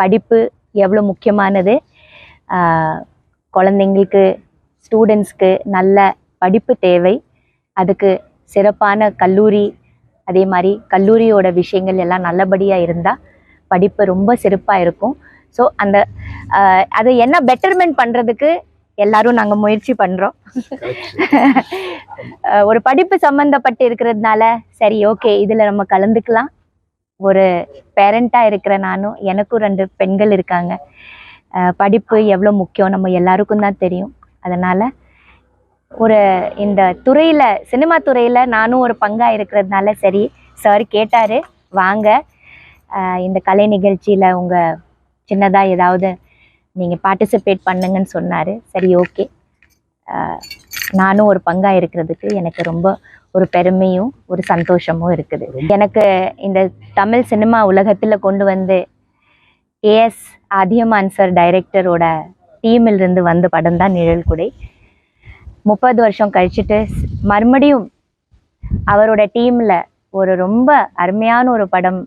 படிப்பு எவ்வளோ முக்கியமானது? குழந்தைங்களுக்கு ஸ்டூடெண்ட்ஸ்க்கு நல்ல படிப்பு தேவை. அதுக்கு சிறப்பான கல்லூரி அதே மாதிரி கல்லூரியோட விஷயங்கள் எல்லாம் நல்லபடியாக இருந்தால் படிப்பு ரொம்ப சிறப்பாக இருக்கும். ஸோ அந்த அதை என்ன பெட்டர்மெண்ட் பண்ணுறதுக்கு எல்லாரும் நாங்கள் முயற்சி பண்ணுறோம் ஒரு படிப்பு சம்மந்தப்பட்டு இருக்கிறதுனால சரி ஓகே இதில் நம்ம கலந்துக்கலாம். ஒரு பேரண்ட்டாக இருக்கிற நானும் எனக்கும் ரெண்டு பெண்கள் இருக்காங்க. படிப்பு எவ்வளோ முக்கியம் நம்ம எல்லாருக்கும் தான் தெரியும். அதனால் ஒரு இந்த துறையில் சினிமா துறையில் நானும் ஒரு பங்காக இருக்கிறதுனால சரி சார் கேட்டார் வாங்க இந்த கலை நிகழ்ச்சியில் உங்கள் சின்னதாக ஏதாவது நீங்கள் பார்ட்டிசிபேட் பண்ணுங்கன்னு சொன்னார். சரி ஓகே நானும் ஒரு பங்காக இருக்கிறதுக்கு எனக்கு ரொம்ப ஒரு பெருமையும் ஒரு சந்தோஷமும் இருக்குது. எனக்கு இந்த தமிழ் சினிமா உலகத்தில் கொண்டு வந்து ஏஎஸ் அதியமான் சார் டைரக்டரோட டீமில் இருந்து வந்த படம் தான் நிழல் குடை. முப்பது வருஷம் கழிச்சுட்டு மறுபடியும் அவரோட டீமில் ஒரு ரொம்ப அருமையான ஒரு படம்